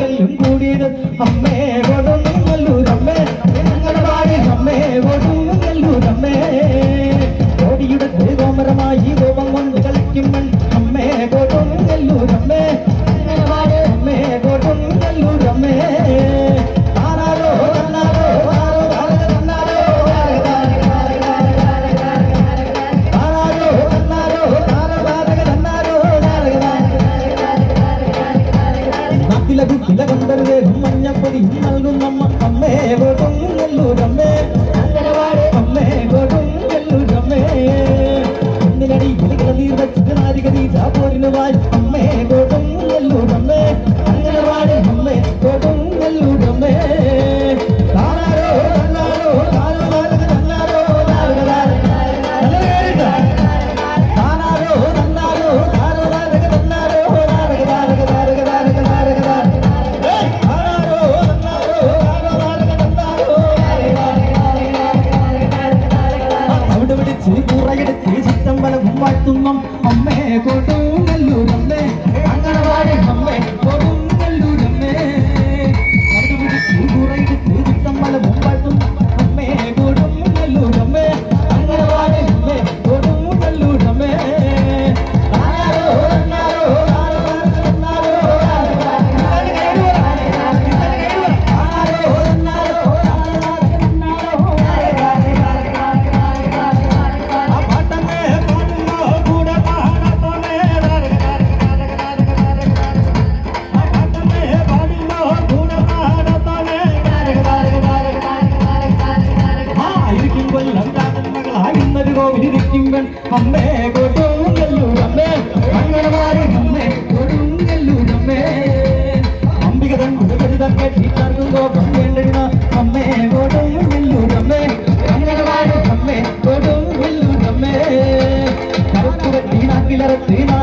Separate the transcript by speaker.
Speaker 1: കൈ കൂടിയത് അമ്മേ. ഗതിക പോരുവാൻ അമ്മേ കൊടുങ്ങല്ലൂടമ്മേ അംഗനവാടി അമ്മേ കൊടുങ്ങല്ലൂടമ്മേ താനാരോ തന്നാരോ താനോ തന്നാരോ താനാരോ തന്നാരോ താനോ തന്നാരോ അവിടെ വിളിച്ച് കുറയെടുത്ത് ചിത്തമ്പലം വാഴ്ത്തുന്നം അമ്മേ 结果。കൊണ്ടിരിക്കുമ്പോൾ അമ്മേ കൊടുങ്ങല്ലൂരമ്മേ അമ്മേ. അമ്മേ കൊടുങ്ങല്ലൂരമ്മേ അംബിക തൻ ഉപകരിതം കെട്ടി തർക്കുമ്പോ പങ്കേണ്ടിരുന്ന അമ്മേ കൊടുങ്ങല്ലൂരമ്മേ അംഗനവാടി അമ്മേ കൊടുങ്ങല്ലൂരമ്മേ കറുത്തുവ തീനാക്കിലറ തീനാ